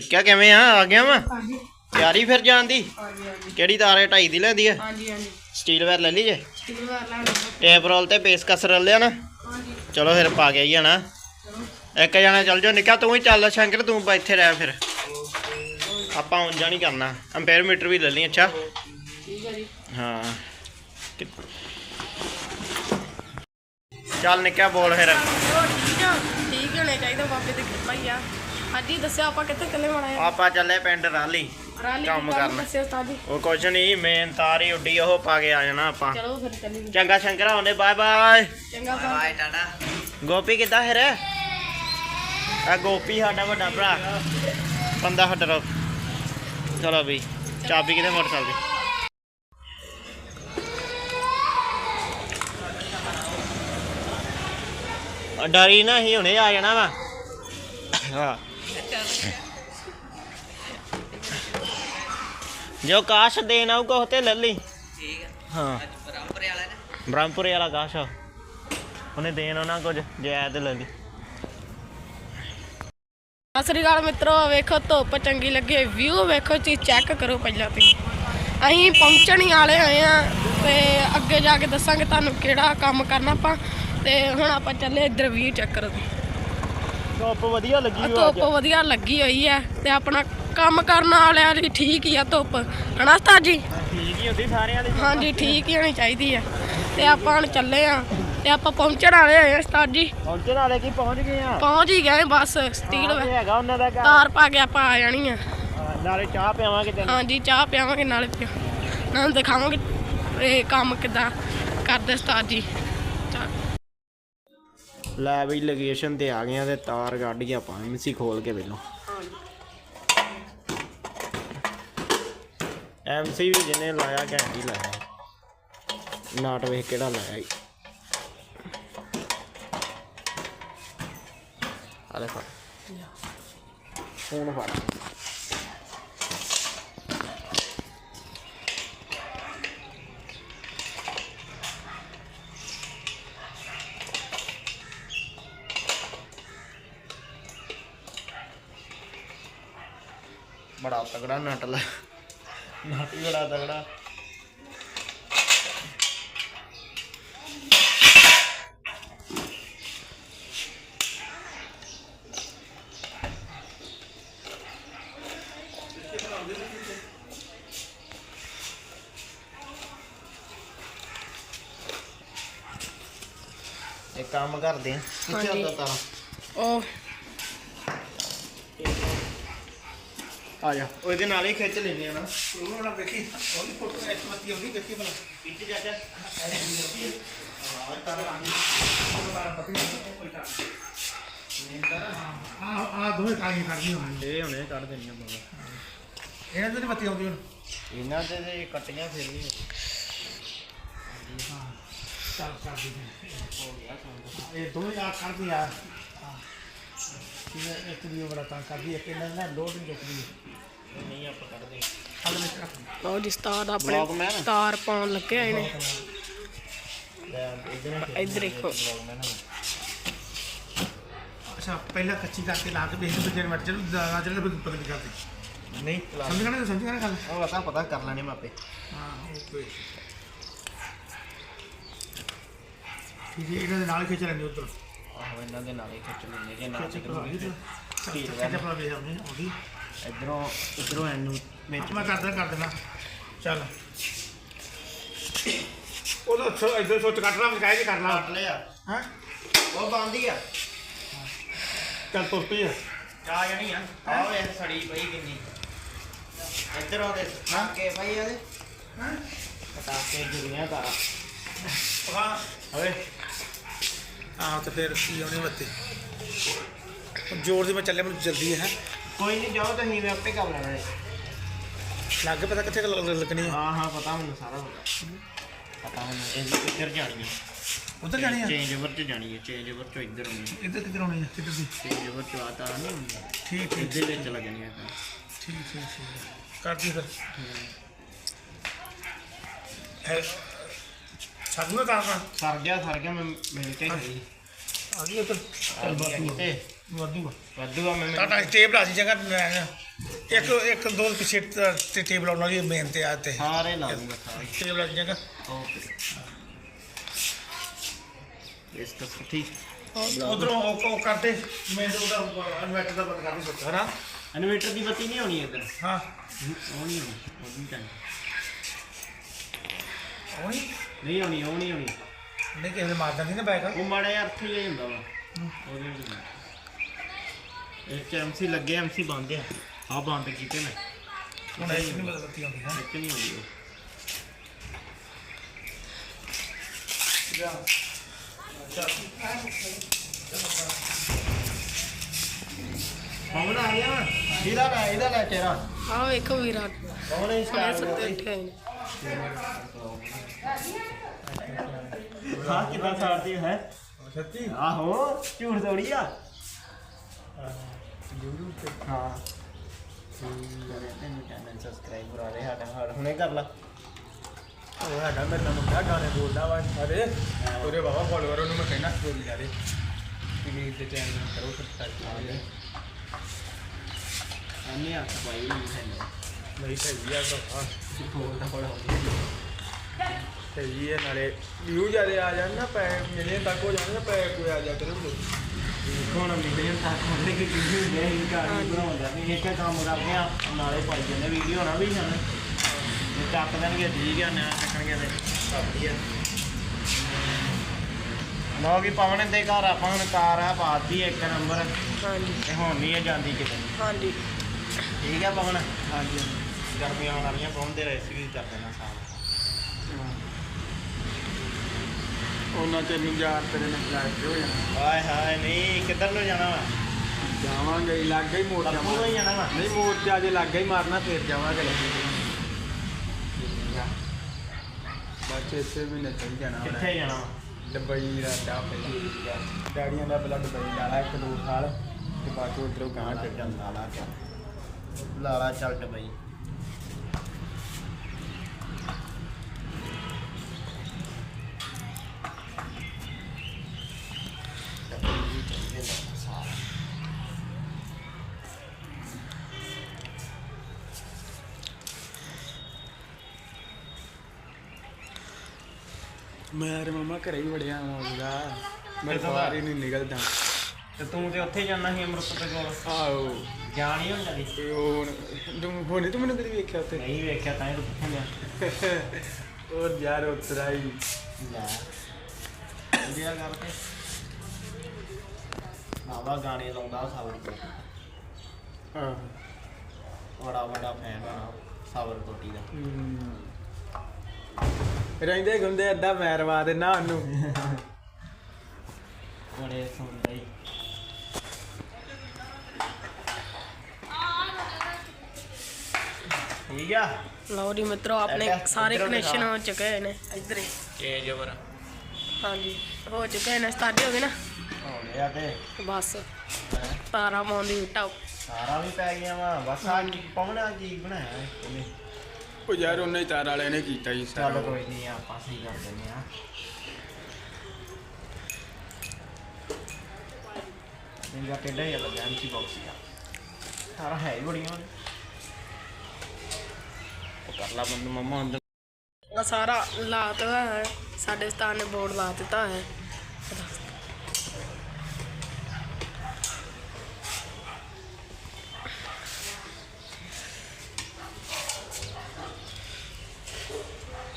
ਕਿਆ ਕਿਵੇਂ ਆ? ਆ ਗਿਆ ਵਾ? ਹਾਂਜੀ। ਤਿਆਰੀ ਫਿਰ ਜਾਣ ਦੀ? ਹਾਂਜੀ ਹਾਂਜੀ। ਕਿਹੜੀ ਤਾਰੇ ਢਾਈ ਦੀ ਲੈਂਦੀ ਹਾਂਜੀ ਹਾਂਜੀ। ਸਟੀਲ ਵਾਇਰ ਲੈ ਲਈ ਜੇ? ਸਟੀਲ ਵਾਰ ਲੈਣਾ ਟੇਪ ਰੋਲ ਤੇ ਪੇਸਕਸ ਰਲ ਲਿਆ ਨਾ? ਹਾਂਜੀ। ਚਲੋ ਫਿਰ ਪਾ ਕੇ ਆਈ ਜਾਣਾ। ਇੱਕ ਜਣਾ ਚੱਲ ਜਾ ਨਿੱਕਾ ਤੂੰ ਹੀ ਚੱਲ ਸ਼ੰਕਰ ਤੂੰ ਬਾ ਇੱਥੇ ਰਹਿ ਫਿਰ। ਆਪਾਂ ਉਂਝਾ ਨਹੀਂ ਕਰਨਾ। ਅੰਪੇਅਰ ਮੀਟਰ ਵੀ ਲੈ ਲਈ ਅੱਛਾ? ਠੀਕ ਹੈ ਜੀ। ਹਾਂ। ਚੱਲ ਨਿੱਕਾ ਬੋਲ ਫਿਰ। ਠੀਕ ਹੋਣੇ ਚਾਹੀਦਾ ਬਾਬੇ ਦੀ ਕਿਰਪਾ ਹੀ ਆ। ਅੱਜ ਹੀ ਦੱਸਿਆ ਆਪਾਂ ਕਿੱਥੇ ਚੱਲੇ ਹੋਣਾ ਆ ਆਪਾਂ ਚੱਲੇ ਪਿੰਡ ਰਾਲੀ ਰਾਲੀ ਕੰਮ ਕਰਨਾ। ਦੱਸਿਓ ਉਸਤਾਦ ਜੀ? ਉਹ ਕੁਛ ਨਹੀਂ ਮੇਨ ਤਾਰ ਹੀ ਉੱਡੀ ਉਹ ਪਾ ਕੇ ਆ ਜਾਣਾ ਆਪਾਂ। ਚਲੋ ਫਿਰ ਚੱਲੀਏ। ਚੰਗਾ ਸ਼ੰਕਰਾ ਹੁੰਦੇ ਬਾਏ ਬਾਏ ਚੰਗਾ ਸਾਹਿਬ ਗੋਪੀ ਕਿੱਦਾਂ ਫਿਰ? ਆ ਗੋਪੀ ਸਾਡਾ ਵੱਡਾ ਭਰਾ। ਬੰਦਾ ਸਾਡਾ ਰੋ। ਚਲੋ ਵੀ ਚਾਬੀ ਕਿਤੇ ਮੋਟਰਸਾਈਕਲ ਦੀ ਡਰੀ ਨਾ ਹੀ ਹੁਣੇ ਆ ਜਾਣਾ ਵਾ। ਹਾਂ। ਜੋ ਕਾਸ਼ ਦੇਣ ਆਊਗਾ ਉਹ ਤੇ ਲੈ ਲਈ। ਠੀਕ ਹੈ। ਹਾਂ ਬਰਾਬਰ ਵਾਲਾ ਨੇ। ਬ੍ਰਹਮਪੁਰੇ ਵਾਲਾ ਕਾਸ਼ ਆ। ਉਹਨੇ ਦੇਣ ਉਹਨਾਂ ਕੁਝ ਜਾਇਦ ਲੈ ਲਈ। ਸਤਿ ਸ੍ਰੀ ਅਕਾਲ ਮਿੱਤਰੋ ਵੇਖੋ ਧੁੱਪ ਚੰਗੀ ਲੱਗੇ ਵਿਊ ਵੇਖੋ ਚੀ ਚੈੱਕ ਕਰੋ ਪਹਿਲਾਂ ਤੁਸੀਂ। ਅਸੀਂ ਪਹੁੰਚਣ ਹੀ ਵਾਲੇ ਹੋਏ ਆ ਤੇ ਅੱਗੇ ਜਾ ਕੇ ਦੱਸਾਂਗੇ ਤੁਹਾਨੂੰ ਕਿਹੜਾ ਕੰਮ ਕਰਨਾ ਆਪਾਂ। ਤੇ ਹੁਣ ਆਪਾਂ ਚੱਲੇ ਇੱਧਰ ਵੀਊ ਚੈੱਕ ਕਰੋ ਧੁੱਪ ਵਧੀਆ ਲੱਗੀ ਹੋਈ ਧੁੱਪ ਵਧੀਆ ਲੱਗੀ ਹੋਈ ਹੈ ਤੇ ਆਪਣਾ ਕੰਮ ਕਰਨ ਵਾਲਿਆਂ ਲਈ ਠੀਕ ਹੀ ਆ ਧੁੱਪ। ਹਨਾ ਉਸਤਾਦ ਜੀ ਠੀਕ ਹੀ ਹੁੰਦੀ ਸਾਰਿਆਂ ਦੀ। ਹਾਂਜੀ ਠੀਕ ਹੀ ਹੋਣੀ ਚਾਹੀਦੀ ਹੈ ਤੇ ਆਪਾਂ ਹੁਣ ਚੱਲੇ ਆ ਤੇ ਆਪਾਂ ਪਹੁੰਚਣ ਵਾਲੇ ਹੋਏ ਆ ਉਸਤਾਦ ਜੀ ਪਹੁੰਚਣ ਵਾਲੇ ਕੀ ਪਹੁੰਚ ਗਏ ਆ? ਪਹੁੰਚ ਹੀ ਗਏ ਬਸ ਸਟੀਲ ਇਹ ਹੈਗਾ ਉਹਨਾਂ ਦਾ ਘਰ। ਤਾਰ ਪਾ ਕੇ ਆਪਾਂ ਆ ਜਾਣੀ ਆ। ਨਾਲੇ ਚਾਹ ਪਿਆਵਾਂਗੇ ਤੈਨੂੰ। ਹਾਂਜੀ ਚਾਹ ਪਿਆਵਾਂਗੇ ਨਾਲੇ। ਨਾਲ ਦਿਖਾਵਾਂਗੇ ਇਹ ਕੰਮ ਕਿਦਾਂ ਕਰਦੇ ਉਸਤਾਦ ਜੀ ਲੈ ਬਈ ਲੋਕੇਸ਼ਨ ਤੇ ਆ ਗਏ ਆ ਤੇ ਤਾਰ ਕੱਢ ਗਿਆ ਆਪਾਂ ਐਮਸੀ ਖੋਲ ਕੇ ਵੇਲੋ ਐਮਸੀ ਵੀ ਜਿਹਨੇ ਲਾਇਆ ਘੈਂਟ ਲਾਇਆ। ਨਾਟ ਵੇਖ ਕਿਹੜਾ ਲਾਇਆ ਆਲੇ ਫੜ ਫੋਨ ਫੜ। ਬੜਾ ਤਗੜਾ ਨਟ ਲਾ ਨਟ ਹੀ ਬੜਾ ਤਗੜਾ ਇਹ ਕੰਮ ਕਰਦੇ ਆ ਕਿੱਥੇ। ਹੁੰਦਾ ਤਾਰਾ। ਉਹ ਆ ਜਾ। ਉਹਦੇ ਨਾਲ ਹੀ ਖਿੱਚ ਲੈਨੇ ਆ ਨਾ। ਉਹਨਾਂ ਨਾਲ ਵੇਖੀ ਉਹਦੀ ਫੋਟੋ ਐਚ ਮੱਤੀ ਆਉਂਦੀ ਵੇਖੀ ਭਲਾ। ਪਿੱਛੇ ਜਾ ਜਾ ਆ ਆ ਦੋਵੇਂ ਕਾਲੀ ਕਰਦੀ ਹੋਣੀ ਇਹ ਹੁਣੇ ਕੱਢ ਦੇਣੀਆਂ ਬਾਬਾ। ਇਹਨਾਂ ਦੀ ਮੱਤੀ ਆਉਂਦੀ ਹੁਣ? ਇਹਨਾਂ ਤੇ ਤੇ ਕੱਟੀਆਂ ਫਿਰ ਵੀ। ਚੱਲ ਕਰਦੀ ਇਹ ਦੋਵੇਂ ਆ ਕਰਦੀ ਆ। ਇਹ ਇੱਕ ਵੀ ਬੜਾ ਤਾਂ ਕਰਦੀ ਹੈ ਇਹਨਾਂ ਨਾਲ ਲੋਡ ਨਹੀਂ ਚੁੱਕਦੀ। ਨਹੀਂ ਆਪਾਂ ਕੱਢਦੇ ਹਲ ਵਿੱਚ ਰੱਖ। ਲਓ ਜੀ ਉਸਤਾਦ Vlog ਆਪਣੇ man? ਤਾਰ ਪਾਉਣ ਲੱਗੇ ਹੋਏ ਨੇ। ਲੈ ਇਧਰ ਇੱਧਰ ਦੇਖੋ। ਅੱਛਾ ਪਹਿਲਾਂ ਕੱਚੀ ਕਰਕੇ ਲਾ ਕੇ ਵੇਖ ਦੂਜੇ ਮਿੰਟ ਚਲੋ ਜ਼ਿਆਦਾ ਜਿਹੜੇ ਪਤਾ ਨਹੀਂ ਕਰਦੇ। ਨਹੀਂ ਸਮਝ ਗਏ ਸਮਝ ਗਏ ਗੱਲ? ਉਹ ਪਤਾ ਪਤਾ ਕਰ ਲੈਣੇ ਮਾਪੇ। ਹਾਂ ਓਕੇ। ਠੀਕ ਹੈ ਇਹਨਾਂ ਦੇ ਨਾਲ ਖਿੱਚ ਲੈਂਦੇ ਉਧਰ। ਆਹੋ ਇਹਨਾਂ ਦੇ ਨਾਲ ਹੀ ਖਿੱਚ ਲੈਣੇ ਜੇ ਨਾਲ ਖਿੱਚ ਖਿੱਚ ਠੀਕ ਹੈ ਕਿਹਦੇ ਪਾ ਵੇਖ ਆਉਂਦੇ ਉਹਦੀ ਇਧਰੋਂ ਇਧਰੋਂ ਐਨੂੰ ਵਿੱਚ ਮੈਂ ਕਰ ਦੇਣਾ ਕਰ ਦੇਣਾ। ਚੱਲ। ਉਹਦਾ ਸੋ ਇਧਰ ਸੋਚ ਕੱਟਣਾ ਮੈਂ ਕਾਇ ਕਰ ਲਾ। ਕੱਟ ਲਿਆ। ਹਾਂ? ਉਹ ਬੰਦੀ ਆ। ਚੱਲ ਤੁਰ ਪਈ ਆ। ਆ ਜਾਣੀ ਆ। ਆਹ ਇਹ ਸੜੀ ਪਈ ਕਿੰਨੀ। ਇੱਧਰ ਉਹਦੇ ਨਾਕੇ ਪਈ ਉਹਦੇ। ਹਾਂ। ਕਟਾ ਕੇ ਜੁੜੀਆਂ ਤਾਰਾ ਹਾਂ। ਓਏ। ਆਹ ਤੇ ਫਿਰ ਕੀ ਆਉਣੀ ਬੱਤੀ? ਜੋਰ ਦੀ ਮੈਂ ਚੱਲਿਆ ਮੈਨੂੰ ਜਲਦੀ ਹੈ। ਕੋਈ ਨਹੀਂ ਜਾਓ ਤੁਸੀਂ ਮੈਂ ਆਪੇ ਕਰ ਲੈਣਾ ਲੱਗ ਪਤਾ ਕਿੱਥੇ ਲੱਗ- ਲੱਗਣੀ ਆ? ਹਾਂ ਹਾਂ ਪਤਾ ਮੈਨੂੰ ਸਾਰਾ ਪਤਾ। ਪਤਾ ਮੈਨੂੰ ਇਹ ਇੱਧਰ ਜਾਣੀ ਹੈ ਉਧਰ ਜਾਣੀ ਆ? ਚੇਂਜ ਓਵਰ ਚ ਜਾਣੀ ਹੈ ਚੇਂਜ ਓਵਰ ਚੋਂ ਇੱਧਰ ਆਉਣੀ ਹੈ ਇੱਧਰ ਕਿੱਧਰ ਆਉਣੀ ਆ? ਕਿੱਧਰ ਦੀ? ਚੇਂਜ ਓਵਰ ਚ ਆ ਨਹੀਂ ਹੁੰਦੀ ਠੀਕ ਠੀਕ। ਇੱਧਰ ਵਿੱਚ ਲੱਗਣੀ ਹੈ ਠੀਕ ਠੀਕ ਠੀਕ। ਕਰਦੀ ਫਿਰ। ਹੈ। ਛੱਡੂਗਾ ਤਾਂ ਆਪਾਂ ਸਰ ਗਿਆ ਸਰ ਗਿਆ ਮੈਂ ਮਿਲ ਕੇ ਗਈ ਆ ਗਈ ਉਧਰ। ਚੱਲ ਬਾਕੀ ਤੇ ਵਾਧੂਗਾ ਵਾਧੂ ਆ। ਮੈਂ ਟਾਟਾ ਟੇਪ ਲਾ ਸੀ ਜਗ੍ਹਾ ਮੈਂ ਇੱਕ ਇੱਕ ਦੋ ਪਿੱਛੇ ਤੇ ਟੇਬਲ ਆਉਣ ਵਾਲੀ ਮੇਨ ਤੇ ਆ ਤੇ ਸਾਰੇ ਲਾ ਦੂੰਗਾ ਸਾਰੇ। ਟੇਬਲ ਲੱਗ ਜਾਏਗਾ ਓਕੇ ਇਸ ਤਾਂ ਠੀਕ? ਉਧਰੋਂ ਉਹ ਉਹ ਕਰਦੇ ਮੇਨ ਉਹਦਾ ਇਨਵਰਟਰ ਦਾ ਬੰਦ ਕਰਨੀ ਸੋਚਿਆ ਹਨਾ? ਇਨਵੇਟਰ ਦੀ ਬੱਤੀ ਨਹੀਂ ਆਉਣੀ ਇੱਧਰ? ਹਾਂ। ਉਹ ਨਹੀਂ ਆਉਣੀ ਉਹ ਨਹੀਂ ਟਾਈਮ ਉਹ ਨਹੀਂ? ਨਹੀਂ ਆਉਣੀ ਉਹ ਨਹੀਂ ਆਉਣੀ। ਨਹੀਂ ਕਿਸੇ ਨੇ ਮਾਰਦਾ ਨਹੀਂ ਨਾ ਬੈਗ ਉਹ ਮਾੜਾ ਜਿਹਾ ਅਰਥ ਹੀ ਹੁੰਦਾ ਵਾ। ਉਹਦੇ ਵਿੱਚ ਇਹ ਚ ਐਮਸੀ ਲੱਗੇ ਐਮਸੀ ਬੰਦ ਆ। ਆ ਬੰਦ ਕੀਤੇ ਨੇ। ਹੁਣ ਇਹ ਨਹੀਂ ਬਦਲਤੀ ਆਉਂਦੀ ਹੈ। ਇੱਕ ਨਹੀਂ ਆਉਂਦੀ ਉਹ। ਪਵਨ ਆ ਗਿਆ। ਇਹਦਾ ਲੈ ਇਹਦਾ ਲੈ ਤੇਰਾ। ਆਹ ਵੇਖੋ ਵੀਰਾ। ਪਵਨ ਇਸ ਹੁਣੇ ਸੁੱਤੇ ਨੇ ਹਾਂ ਕਿਦਾਂ ਸਾੜਦੀ ਹੈ? ਸੱਚੀ ਆਹੋ ਝੂਠ ਥੋੜੀ ਆ। ਹਾਂ। ਤੈਨੂੰ ਚੈਨਲ ਸਬਸਕ੍ਰਾਈਬ ਕਰਾ ਦੇ ਸਾਡਾ ਹੜ ਹੁਣੇ ਕਰ ਲਾ। ਉਹ ਹੈਗਾ ਮੇਰੇ ਨਾਲ ਮੁੰਡਾ ਗਾਣੇ ਬੋਲਦਾ ਵਾ ਅਰੇ ਉਹਦੇ ਬਾਬਾ ਫੋਲੋਵਰ ਉਹਨੂੰ ਮੈਂ ਕਹਿਣਾ ਸਟੋਰੀ ਲਾ ਦੇ ਪਲੀਜ਼ ਤੇ ਚੈਨਲ ਕਰੋ ਸਬਸਕ੍ਰਾਈਬ ਅੰਨੇ ਹੱਥ ਪਾਈ ਨਹੀਂ ਹੈ। ਨਹੀਂ ਸਹੀ ਆ ਭਰਾ ਬੋਲਦਾ ਬੜਾ ਸਹੀ ਹੈ ਨਾਲੇ ਵਿਊ ਜਿਆਦੇ ਆ ਜਾਣ ਨਾ ਪੈ ਮਿਲੀਅਨ ਤੱਕ ਹੋ ਜਾਣ ਨਾ ਪੈ ਕੋਈ ਆ ਜਾ ਕਰੇ ਕੋਣ ਮਿਲੀਅਨ ਤੱਕ ਹੁੰਦੇ ਕਿ ਕਿੰਨੀ ਗਏ ਹੀ ਗਾੜੀ ਬਣਾਉਂਦਾ ਵੀ ਇੱਕ ਕੰਮ ਕਰਦੇ ਆ ਨਾਲੇ ਪਾਈ ਜਾਂਦੇ ਵੀਡੀਓ ਨਾ ਵੀ ਹਨ ਜੇ ਚੱਕ ਦੇਣਗੇ ਠੀਕ ਆ ਨਾ ਚੱਕਣਗੇ ਤੇ ਸਭੀ ਆ ਲੋ ਵੀ ਪਵਨ ਦੇ ਘਰ ਆਪਾਂ ਹੁਣ ਕਾਰ ਆ ਪਾਤੀ ਇੱਕ ਨੰਬਰ ਹਾਂਜੀ। ਤੇ ਹੁਣ ਨਹੀਂ ਇਹ ਜਾਂਦੀ ਕਿਤੇ। ਹਾਂਜੀ। ਠੀਕ ਆ ਪਵਨ? ਹਾਂਜੀ ਗਰਮੀਆਂ ਆਉਣ ਵਾਲੀਆਂ ਪਹੁੰਚਦੇ ਰਹੇ ਸੀ ਵੀ ਕਰ ਦੇਣਾ ਸਾਲ ਉਹਨਾਂ ਤੇ ਨੂੰ ਯਾਰ ਤੇਰੇ ਨਾਲ ਫਲੈਟ ਹੋ ਜਾਣਾ। ਹਾਏ ਹਾਏ ਨਹੀਂ ਕਿੱਧਰ ਨੂੰ ਜਾਣਾ ਵਾ? ਜਾਵਾਂਗੇ ਲੱਗ ਗਈ ਮੋੜ ਟੱਪੂ ਨੂੰ ਹੀ ਜਾਣਾ ਵਾ। ਨਹੀਂ ਮੋੜ ਤੇ ਅਜੇ ਲੱਗ ਹੀ ਮਾਰਨਾ ਫੇਰ ਜਾਵਾਂਗੇ। ਬੱਚੇ ਇੱਥੇ ਵੀ ਨਿਕਲ ਜਾਣਾ ਕਿੱਥੇ ਜਾਣਾ ਵਾ? ਦੁਬਈ ਦਾ ਡਾ ਡੈਡੀਆਂ ਦਾ ਬਲੱਡ ਦੁਬਈ ਵਾਲਾ ਇੱਕ ਦੋ ਸਾਲ। ਤੇ ਬਾਕੀ ਉਧਰੋਂ ਗਾਂ ਚੱਲ ਜਾਂਦਾ ਲਾਲਾ ਚੱਲ ਲਾਲਾ ਚੱਲ ਡਬਈ। ਮੈਂ ਤੇ ਮਮਾ ਘਰੇ ਹੀ ਵੜਿਆ ਮੌਜੂਦਾ ਮੈਂ ਕਿੱਥੋਂ ਬਾਹਰ ਹੀ ਨਹੀਂ ਨਿਕਲਦਾ। ਤੇ ਤੂੰ ਤੇ ਉੱਥੇ ਜਾਣਾ ਸੀ ਅਮਰਤ ਦੇ ਕੋਲ? ਆਓ ਜਾਣ ਹੀ ਹੁੰਦਾ ਸੀ। ਤੇ ਉਹ ਤੂੰ ਹੋਣੀ ਤੂੰ ਮੈਨੂੰ ਕਦੀ ਵੇਖਿਆ ਉੱਥੇ? ਨਹੀਂ ਵੇਖਿਆ ਤਾਂ ਹੀ ਤੂੰ ਪੁੱਛਣ ਉਹ ਯਾਰ ਉਤਰਾ ਹੀ ਲੈ ਇੰਡੀਆ ਕਰਕੇ ਬਾਬਾ ਗਾਣੇ ਲਾਉਂਦਾ ਸਾਵਰ ਕੋਟੀ। ਹਾਂ। ਬੜਾ ਵੱਡਾ ਫੈਨ ਆ ਸਾਵਰ ਕੋਟੀ ਦਾ। ਰਹਿੰਦੇ ਗੁੰਦੇ ਅੱਧਾ ਮੈਰਵਾ ਦੇ ਨਾ ਉਹਨੂੰ। ਬੜੇ ਸੁਣਦਾ ਹੀ ਠੀਕ ਆ? ਲਓ ਜੀ ਮਿੱਤਰੋ ਆਪਣੇ ਸਾਰੇ ਕਨੈਕਸ਼ਨ। ਹੋ ਚੁੱਕੇ ਨੇ। ਇੱਧਰ ਹੀ। ਇਹ ਜਬਰ। ਹਾਂਜੀ ਹੋ ਚੁੱਕੇ ਨੇ ਸਟਾਰਟ ਹੋ ਗਏ ਨਾ? ਹੋ ਗਿਆ ਤੇ। ਬਸ। ਤਾਰਾ ਪਾਉਣ ਦੀ ਟਾਉ ਸਾਰਾ ਵੀ ਪੈ ਗਿਆ ਵਾ ਬਸ ਆ ਪਵਨਾ ਜੀ ਬਣਾਇਆ ਇਹਨੇ ਉਹ ਯਾਰ ਉਹਨੇ ਤਾਰ ਵਾਲਿਆਂ ਨੇ ਕੀਤਾ ਜੀ ਚੱਲ ਕੋਈ ਨਹੀਂ ਆਪਾਂ ਸਹੀ ਕਰ ਦਿੰਦੇ ਆ ਨਿੰਗਾ ਟੇਡਾ ਹੀ ਲੱਗਾ ਐਮਸੀ ਬਾਕਸ ਆ। ਸਾਰਾ ਹੈ ਹੀ ਬੜੀਆਂ ਨੇ ਉਹ ਕਰ ਲਾ ਬੰਦ ਮਮਾ ਅੰਦਰ। ਸਾਰਾ ਲਾਤ ਹੋਇਆ ਹੈ ਸਾਡੇ ਉਸਤਾਦ ਨੇ ਬੋਰਡ ਲਾ ਦਿੱਤਾ ਹੈ।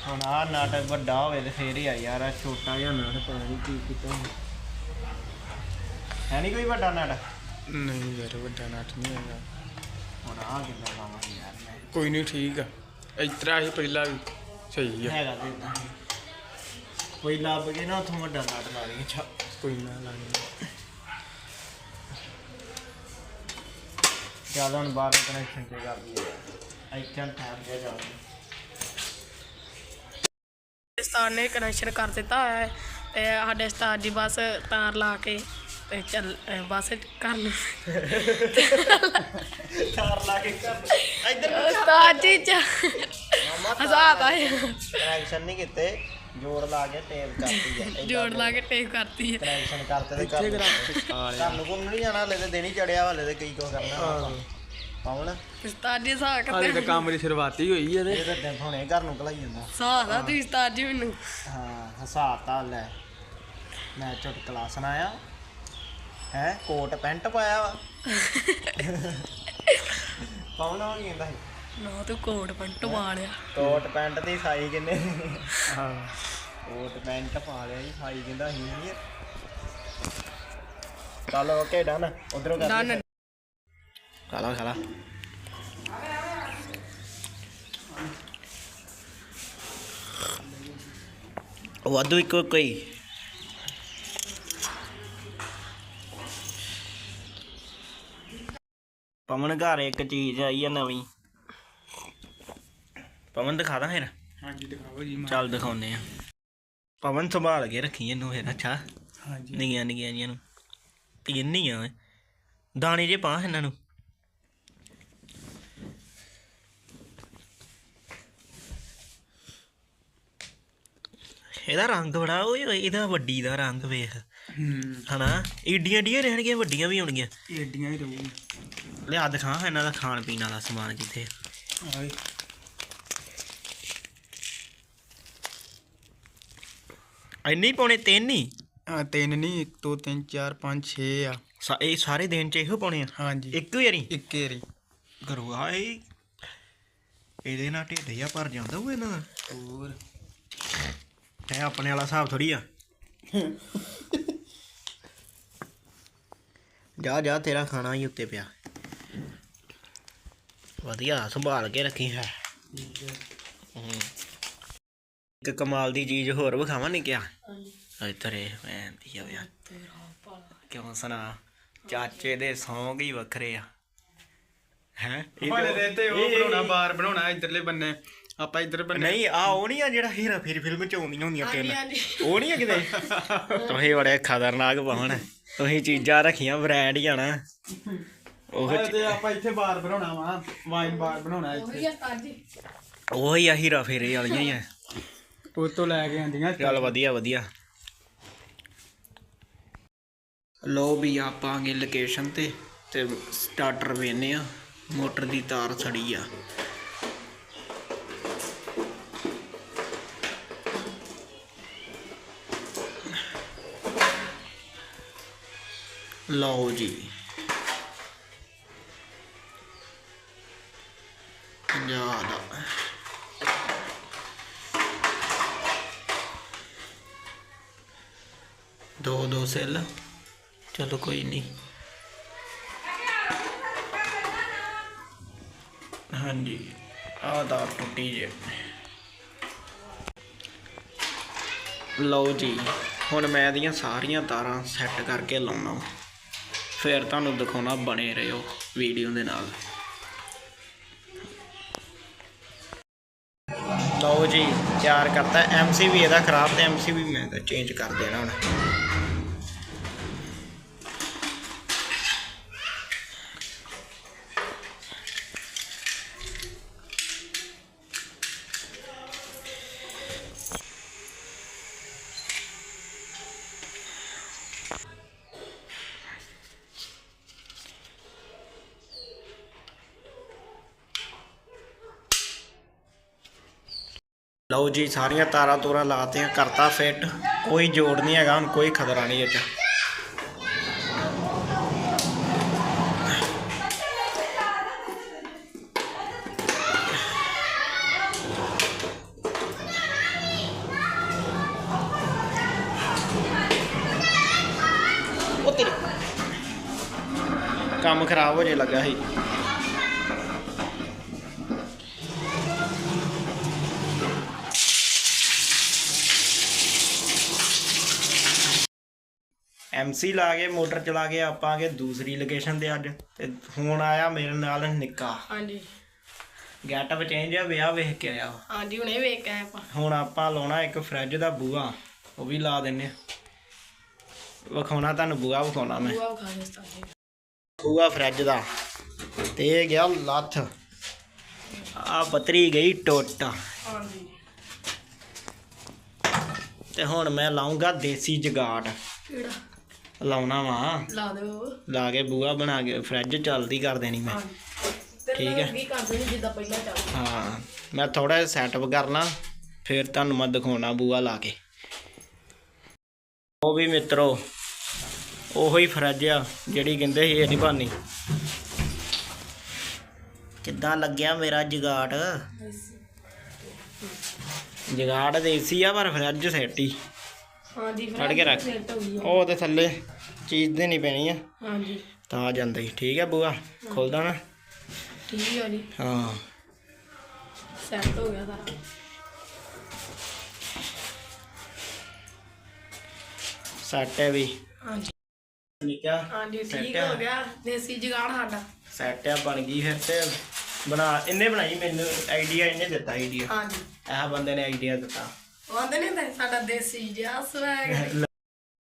ਹੁਣ ਆ ਨਾਟਕ ਵੱਡਾ ਹੋਵੇ ਤੇ ਫੇਰ ਹੀ ਆ ਯਾਰ ਆ ਛੋਟਾ ਜਿਹਾ ਨਾਟਕ ਪਤਾ ਨਹੀਂ ਕੀ ਕੀਤਾ ਹੈ ਨਹੀਂ ਕੋਈ ਵੱਡਾ ਨਾਟਕ? ਨਹੀਂ ਯਾਰ ਵੱਡਾ ਨਾਟ ਨਹੀਂ ਹੈਗਾ। ਹੁਣ ਆ ਕਿੱਦਾਂ ਲਾਵਾਂ ਯਾਰ ਮੈਂ। ਕੋਈ ਨਹੀਂ ਠੀਕ ਆ। ਇਤਰਾ ਹੀ ਪਹਿਲਾਂ ਵੀ ਸਹੀ ਆ। ਹੈਗਾ ਤੇ ਏਦਾਂ ਹੀ। ਕੋਈ ਲੱਭ ਕੇ ਨਾ ਉੱਥੋਂ ਵੱਡਾ ਨਾਟਕ ਲਾ ਲਈ ਅੱਛਾ ਕੋਈ ਨਾ ਲਾਣੀ ਚੱਲ ਹੁਣ ਬਾਹਰ ਕਨੈਕਸ਼ਨ ਤੇ ਕਰ ਦਈਏ ਇੱਥੇ ਟਾਈਮ ਦੇ ਜਾ ਉਸਤਾਦ ਨੇ ਕਨੈਕਸ਼ਨ ਕਰ ਦਿੱਤਾ ਹੈ ਤੇ ਸਾਡੇ ਉਸਤਾਦ ਜੀ ਬਸ ਤਾਰ ਲਾ ਕੇ ਤੇ ਚੱਲ ਅਹ ਬਸ ਕਰ ਨੂੰ ਤਾਰ ਲਾ ਕੇ ਕਰ ਇੱਧਰ ਉਸਤਾਦ ਜੀ ਚ ਹਜ਼ਾਰ ਆਏ। ਕਨੈਕਸ਼ਨ ਨਹੀਂ ਕੀਤੇ ਜੋੜ ਲਾ ਕੇ ਟੇਪ ਕਰਤੀ ਹੈ। ਏਦਾਂ ਜੋੜ ਲਾ ਕੇ ਟੇਪ ਕਰਤੀ ਹੈ। ਕਨੈਕਸ਼ਨ ਕਰਤੇ ਤੇ ਕਰ ਨੂੰ ਨਹੀਂ ਜਾਣਾ ਹਲੇ ਤੇ ਹੀ ਚੜਿਆ ਹਲੇ ਤੇ ਕਈ ਕੋ ਕਰਨਾ ਆਪਾਂ। ਪਵਨ ਉਸਤਾਦ ਜੀ ਸਾਹ ਹਾਲੇ ਤਾਂ ਕੰਮ ਦੀ ਸ਼ੁਰੂਆਤੀ ਹੋਈ ਹੈ ਤੇ ਇਹ ਤਾਂ ਦਿਨ ਹੁਣੇ ਘਰ ਨੂੰ ਕਲਾਈ ਜਾਂਦਾ। ਸਾਹ ਦਾ ਤੁਸੀਂ ਉਸਤਾਦ ਜੀ ਮੈਨੂੰ। ਹਾਂ ਹਸਾਤਾ ਲੈ। ਮੈਂ ਚੁਟਕਲਾ ਸੁਣਾਇਆ ਹੈ ਕੋਟ ਪੈਂਟ ਪਾਇਆ ਵਾ। ਪਵਨ ਹੋ ਕਹਿੰਦਾ ਸੀ? ਨਾ ਤੂੰ ਕੋਟ ਪੰਟ ਪਾ ਲਿਆ। ਕੋਟ ਪੈਂਟ ਦੀ ਸਾਈ ਕਿੰਨੇ? ਹਾਂ। ਕੋਟ ਪੈਂਟ ਪਾ ਲਿਆ ਜੀ ਸਾਈ ਕਹਿੰਦਾ ਨਹੀਂ ਚੱਲ ਓਕੇ ਡਨ। ਉਧਰੋਂ ਕਰ ਡਨ ਖਾਲਾ ਖਾਲਾ ਵਾਧੂ ਇੱਕੋ ਕੋਈ ਪਵਨ ਘਰ ਇੱਕ ਚੀਜ਼ ਆਈ ਆ ਨਵੀਂ ਪਵਨ ਦਿਖਾ ਦਾਂ ਫਿਰ ਹਾਂਜੀ ਦਿਖਾਓ ਜੀ ਚੱਲ ਦਿਖਾਉਂਦੇ ਆ ਪਵਨ ਸੰਭਾਲ ਕੇ ਰੱਖੀ ਇਹਨੂੰ ਫਿਰ ਅੱਛਾ ਹਾਂਜੀ。ਨਿਗੀਆਂ ਨਿਗੀਆਂ ਜੀਆਂ ਨੂੰ ਤਿੰਨੀਆਂ ਓਏ। ਦਾਣੇ ਜੇ ਪਾ ਇਹਨਾਂ ਨੂੰ। ਇਹਦਾ ਰੰਗ ਬੜਾ ਓਏ ਓਏ ਇਹਦਾ ਵੱਡੀ ਦਾ ਰੰਗ ਵੇਖ। ਹੂੰ। ਹਨਾ? ਈਡੀਆਂ ਡੀਆਂ ਰਹਿਣਗੀਆਂ ਵੱਡੀਆਂ ਵੀ ਹੋਣਗੀਆਂ। ਏਡੀਆਂ ਹੀ ਰਹੂ ਲਿਆ ਦਿਖਾ ਇਹਨਾਂ ਦਾ ਖਾਣ ਪੀਣ ਵਾਲਾ ਸਮਾਨ ਕਿੱਥੇ ਆਏ। ਇੰਨੇ ਹੀ ਪਾਉਣੇ ਤਿੰਨ ਹੀ? ਆ ਤਿੰਨ ਨਹੀਂ ਇੱਕ ਦੋ ਤਿੰਨ ਚਾਰ ਪੰਜ 6 ਆ। ਸਾ- ਇਹ ਸਾਰੇ ਦਿਨ ਚ ਇਹੋ ਪਾਉਣੇ ਆ? ਹਾਂਜੀ। ਇੱਕ ਵਾਰੀ? ਇੱਕ ਏਰੀ ਕਰੋ ਆਏ ਇਹਦੇ ਨਾਲ ਢਿੱਡ ਜਿਹਾ ਭਰ ਜਾਂਦਾ ਉਹ ਇਹਨਾਂ ਦਾ। ਹੋਰ। ਇਹ ਆਪਣੇ ਵਾਲਾ ਹਿਸਾਬ ਥੋੜੀ ਆ। ਜਾ ਜਾ ਤੇਰਾ ਖਾਣਾ ਹੀ ਉੱਤੇ ਪਿਆ। ਵਧੀਆ ਸੰਭਾਲ ਕੇ ਰੱਖੀ ਹੈ। ਹੂੰ। ਇੱਕ ਕਮਾਲ ਦੀ ਚੀਜ਼ ਹੋਰ ਵਿਖਾਵਾਂ ਨਹੀਂ ਕਿਆ? ਇੱਧਰੇ ਮੈਂ ਦੀ ਆ ਵਿਆ ਕਿਉਂ ਸੁਣਾ? ਚਾਚੇ ਦੇ ਸੌਂਗ ਹੀ ਵੱਖਰੇ ਆ। ਹੈ? ਉਹ ਬਣਾਉਣਾ ਬਾਰ ਬਣਾਉਣਾ ਇਧਰਲੇ ਬੰਨੇ। ਆਪਾਂ ਇਧਰ ਬੰਨੇ। ਨਹੀਂ ਆ ਉਹ ਨਹੀਂ ਆ ਜਿਹੜਾ ਹੀਰਾ ਫੇਰ ਫਿਲਮ ਚ ਆਉਂਦੀਆਂ ਹੁੰਦੀਆਂ ਤਿੰਨ। ਹਾਂਜੀ। ਉਹ ਨਹੀਂ ਆ ਕਿਤੇ? ਤੁਸੀਂ ਬੜੇ ਖਤਰਨਾਕ ਪਾਉਣ ਤੁਸੀਂ ਚੀਜ਼ਾਂ ਰੱਖੀਆਂ ਬ੍ਰਾਂਡ ਹੀ ਆ ਨਾ। ਉਹ ਤੇ ਆਪਾਂ ਇੱਥੇ ਬਾਰ ਬਣਾਉਣਾ ਵਾ ਵਾਈਨ ਬਾਰ ਬਣਾਉਣਾ ਇੱਥੇ। ਉਹ ਹੀ ਆ ਹੀਰਾ ਫੇਰੇ ਵਾਲੀਆਂ ਹੀ ਆ। ਉਹ ਤੋਂ ਲੈ ਕੇ ਆਂਦੀਆਂ ਚੱਲ ਵਧੀਆ ਵਧੀਆ। ਲੋ ਵੀ ਆਪਾਂ ਆ ਗਏ ਲੋਕੇਸ਼ਨ ਤੇ ਤੇ ਸਟਾਰਟਰ ਵੇਨੇ ਆ ਮੋਟਰ ਦੀ ਤਾਰ ਸੜੀ ਆ। ਲਓ ਜੀ। ਪੰਜਾਹ ਦੋ। ਦੋ ਸੈੱਲ। ਚਲੋ ਕੋਈ ਨਹੀਂ ਹਾਂਜੀ, ਆਹ ਦਾ ਟੁੱਟੀ ਜੇ। ਲਓ ਜੀ, ਹੁਣ ਮੈਂ ਇਹਦੀਆਂ ਸਾਰੀਆਂ ਤਾਰਾਂ ਸੈੱਟ ਕਰਕੇ ਲਾਉਣਾ। ਫਿਰ ਤੁਹਾਨੂੰ ਦਿਖਾਉਣਾ ਬਣੇ ਰਹੋ ਵੀਡੀਓ ਦੇ ਨਾਲ। ਲਓ ਜੀ, ਤਿਆਰ ਕਰਤਾ। ਐਮਸੀ ਵੀ ਇਹਦਾ ਖਰਾਬ ਤੇ ਐਮਸੀ ਵੀ ਮੈਂ ਤਾਂ ਚੇਂਜ ਕਰ ਦੇਣਾ ਹੁਣ। ਲਓ ਜੀ, ਸਾਰੀਆਂ ਤਾਰਾਂ ਤੂਰਾਂ ਲਾਤੀਆਂ ਕਰਤਾ ਫਿੱਟ। ਕੋਈ ਜੋੜ ਨਹੀਂ ਹੈਗਾ, ਹੁਣ ਕੋਈ ਖਤਰਾ ਨਹੀਂ ਇਹ ਕੰਮ ਖਰਾਬ ਹੋ ਜੇ ਲੱਗਾ ਸੀ। ਐਮਸੀ ਲਾ ਕੇ ਮੋਟਰ ਚਲਾ ਕੇ ਆਪਾਂ ਗਏ ਦੂਸਰੀ ਲੋਕੇਸ਼ਨ ਤੇ ਅੱਜ। ਤੇ ਹੁਣ ਆਇਆ ਮੇਰੇ ਨਾਲ ਨਿੱਕਾ। ਹਾਂਜੀ। ਗੈਟਅਪ ਚੇਂਜ ਆ ਵਿਆਹ ਵੇਖ ਕੇ ਆਇਆ। ਹਾਂਜੀ ਹੁਣੇ ਵੇਖ ਕੇ ਆਏ ਆਪਾਂ। ਹੁਣ ਆਪਾਂ ਲਾਉਣਾ ਇੱਕ ਫ੍ਰਿਜ ਦਾ ਬੂਆ ਉਹ ਵੀ ਲਾ ਦਿੰਨੇ ਆ। ਵਿਖਾਉਣਾ ਤੁਹਾਨੂੰ ਬੂਆ ਵਿਖਾਉਣਾ ਮੈਂ। ਬੂਆ ਖਾ ਦੇ ਉਸਤਾਦ ਜੀ ਬੂਆ ਫ੍ਰਿਜ ਦਾ। ਤੇ ਇਹ ਗਿਆ ਲੱਥ। ਆ ਪਤਰੀ ਗਈ ਟੁੱਟ। ਹਾਂਜੀ। ਤੇ ਹੁਣ ਮੈਂ ਲਾਉਂਗਾ ਦੇਸੀ ਜਗਾੜ। ਕਿਹੜਾ? ਲਾਉਣਾ ਵਾ। ਲਾ ਦਿਓ। ਲਾ ਕੇ ਬੂਆ ਬਣਾ ਕੇ ਫ੍ਰਿਜ ਚੱਲਦੀ ਕਰ ਦੇਣੀ ਮੈਂ। ਠੀਕ ਹੈ। ਵੀ ਕਰ ਦੇਣੀ ਜਿੱਦਾਂ ਪਹਿਲਾਂ ਚੱਲ ਹਾਂ ਮੈਂ ਥੋੜਾ ਜਿਹਾ ਸੈਟਅਪ ਕਰਨਾ ਫਿਰ ਤੁਹਾਨੂੰ ਮੈਂ ਦਿਖਾਉਣਾ ਬੂਆ ਲਾ ਕੇ। ਉਹ ਵੀ ਮਿੱਤਰੋ ਉਹੋ ਹੀ ਫਰਜ ਆ ਜਿਹੜੀ ਕਹਿੰਦੇ ਸੀ ਇਹ ਨਹੀਂ ਬਾਨੀ ਕਿੱਦਾਂ ਲੱਗਿਆ ਮੇਰਾ ਜਗਾੜ? ਜਗਾੜ ਦੇਸੀ ਆ ਪਰ ਫਰਜ ਸੈਟੀ ਹਾਂਜੀ ਫੜ ਕੇ ਰੱਖ। ਸੈੱਟ ਹੋ ਗਈ ਆ। ਉਹ ਤੇ ਥੱਲੇ ਚੀਜ਼ ਦੇਣੀ ਪੈਣੀ ਆ। ਹਾਂਜੀ। ਤਾਂ ਆ ਜਾਂਦਾ ਹੀ। ਠੀਕ ਹੈ ਬੂਆ? ਖੋਲਦਾ ਨਾ? ਠੀਕ ਆ ਜੀ। ਹਾਂ। ਸੈੱਟ ਹੋ ਗਿਆ ਸਾਰਾ। ਸੈਟ ਹੈ ਵੀ। ਹਾਂਜੀ। ਨਿੱਕਾ ਹਾਂਜੀ Set ਠੀਕ ਆ। ਹੋ ਗਿਆ। ਦੇਸੀ ਜਗਾੜ ਸਾਡਾ। ਸੈਟ ਆ ਬਣ ਗਈ ਫਿਰ ਤੇ ਬਣਾ ਇਹਨੇ ਬਣਾਈ ਮੈਨੂੰ ਆਈਡੀਆ ਇਹਨੇ ਦਿੱਤਾ ਆਈਡੀਆ। ਹਾਂਜੀ। ਇਹ ਬੰਦੇ ਨੇ ਆਈਡੀਆ ਦਿੱਤਾ। ਉਹ ਆਂਦੇ ਨੇ ਤਾਂ ਸਾਡਾ ਦੇਸੀ ਜਿਹਾ ਸਵੈਗ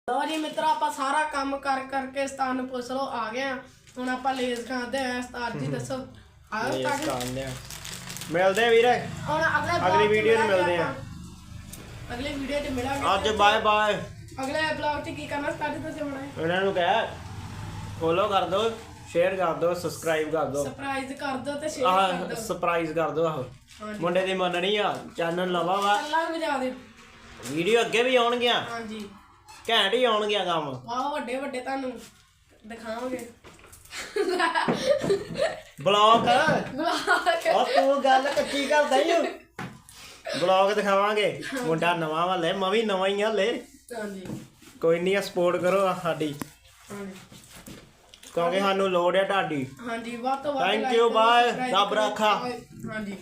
ਲੋ ਜੀ ਮਿੱਤਰ ਆਪਾਂ ਸਾਰਾ ਕੰਮ ਕਰ ਕਰਕੇ ਸਤਾਨ ਪੁੱਛ ਲਓ ਆ ਗਏ ਆ। ਹੁਣ ਆਪਾਂ ਲੇਜ਼ ਖਾਂਦੇ ਆ ਸਤਾਨ ਜੀ ਦੱਸੋ। ਆਓ ਤਾਂ ਖਾਂਦੇ ਆ। ਮਿਲਦੇ ਆ ਵੀਰੇ। ਹੁਣ ਅਗਲੇ ਅਗਲੀ vlog 'ਚ ਵੀਡੀਓ 'ਚ ਮਿਲਦੇ ਆ। ਆਪਾਂ। ਅਗਲੀ ਵੀਡੀਓ 'ਚ ਮਿਲਾਂਗੇ ਅੱਜ ਬਾਏ ਬਾਏ ਅਗਲੇ ਬਲੌਗ 'ਚ ਕੀ ਕਰਨਾ ਸਟਾਰਟ ਤੁਸੀਂ ਹੋਣਾ ਇਹਨਾਂ ਨੂੰ ਕਹਿ। ਫੋਲੋ ਕਰ ਦਿਓ ਸ਼ੇਅਰ ਕਰ ਦਿਓ ਸਬਸਕ੍ਰਾਈਬ ਕਰ ਦਿਓ। ਸਰਪ੍ਰਾਈਜ਼ ਕਰ ਦਿਓ ਤੇ ਸ਼ੇਅਰ ਕਰ ਆਹ ਦਿਓ। ਸਰਪ੍ਰਾਈਜ਼ ਕਰ ਦਿਓ ਆਹੋ। ਹਾਂਜੀ। ਮੁੰਡੇ ਦੀ ਮੰਨਣੀ ਆ ਚੈਨਲ ਨਵਾਂ ਵਾ। ਅੱਲਾ ਨੂੰ ਵਜਾ ਦਿਓ ਵੀਡੀਓ ਅੱਗੇ ਵੀ ਆਉਣਗੀਆਂ। ਹਾਂਜੀ। ਘੈਂਟ ਹੀ ਆਉਣਗੀਆਂ ਕੰਮ। ਵਾਹ ਵੱਡੇ ਵੱਡੇ ਤੁਹਾਨੂੰ ਦਿਖਾਵਾਂਗੇ। ਬਲੌਗ। ਬਲੌਗ। ਉਹ ਤੂੰ ਗੱਲ ਕੱਚੀ ਕਰਦਾ ਹੀ ਬਲੌਗ ਦਿਖਾਵਾਂਗੇ। ਮੁੰਡਾ ਨਵਾਂ ਵਾ ਲੈ ਮੈਂ ਵੀ ਨਵਾਂ ਹੀ ਆ ਲੈ। ਹਾਂਜੀ। ਕੋਈ ਨਹੀਂ ਸਪੋਰਟ ਕਰੋ ਸਾਡੀ। ਹਾਂਜੀ। ਕਿਉਂਕਿ ਸਾਨੂੰ ਲੋੜ ਹੈ ਤੁਹਾਡੀ ਹਾਂਜੀ ਵੱਧ ਤੋਂ ਵੱਧ ਕਰੋ, bye. subscribe ਰੱਬ। ਰਾਖਾ। ਹਾਂਜੀ